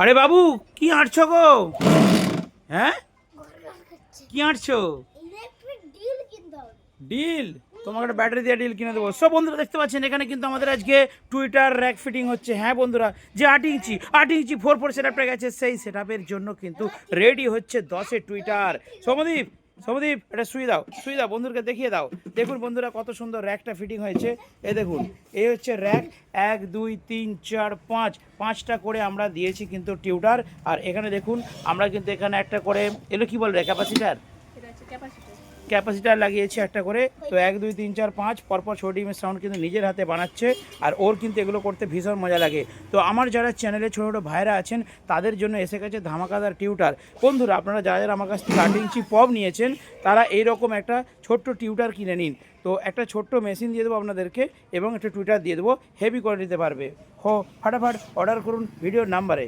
আরে বাবু কি আঁটছো গো? হ্যাঁ? কি আঁটছো ডিল? তোমাকে একটা ব্যাটারি দিয়ে ডিল কিনে দেবো। সব বন্ধুরা দেখতে পাচ্ছেন এখানে কিন্তু আমাদের আজকে টুইটার র্যাক ফিটিং হচ্ছে। হ্যাঁ বন্ধুরা যে আট ইঞ্চি আট ইঞ্চি ফোর ফোর সেট আপটা গেছে সেই সেট জন্য কিন্তু রেডি হচ্ছে দশে টুইটার সৌমদীপ সৌমদীপ এটা শুয়ে দাও শুয়ে দাও বন্ধুরকে দেখিয়ে দাও। দেখুন বন্ধুরা কত সুন্দর র্যাকটা ফিটিং হয়েছে। এ দেখুন, এ হচ্ছে র্যাক এক, দুই, তিন, চার, পাঁচ। পাঁচটা করে আমরা দিয়েছি কিন্তু টিউটার। আর এখানে দেখুন, আমরা কিন্তু এখানে একটা করে এলো কি বলে ক্যাপাসিটার? ক্যাপাসিটার লাগিয়েছে একটা করে। তো এক, দুই, তিন, চার, পাঁচ, পরপর ছোট ডিমের সাউন্ড কিন্তু নিজের হাতে বানাচ্ছে আর ওর কিন্তু এগুলো করতে ভীষণ মজা লাগে। তো আমার যারা চ্যানেলে ছোটো ছোটো ভাইরা আছেন, তাদের জন্য এসে গেছে ধামাকাদার টিউটার। বন্ধুরা, আপনারা যারা যারা আমার কাছ থেকে আট ইঞ্চি পপ নিয়েছেন, তারা এইরকম একটা ছোট্ট টিউটার কিনে নিন। তো একটা ছোট্ট মেশিন দিয়ে দেবো আপনাদেরকে এবং একটা টুইটার দিয়ে দেবো। হেভি করে নিতে পারবে। হো, ফাটাফাট অর্ডার করুন ভিডিওর নাম্বারে।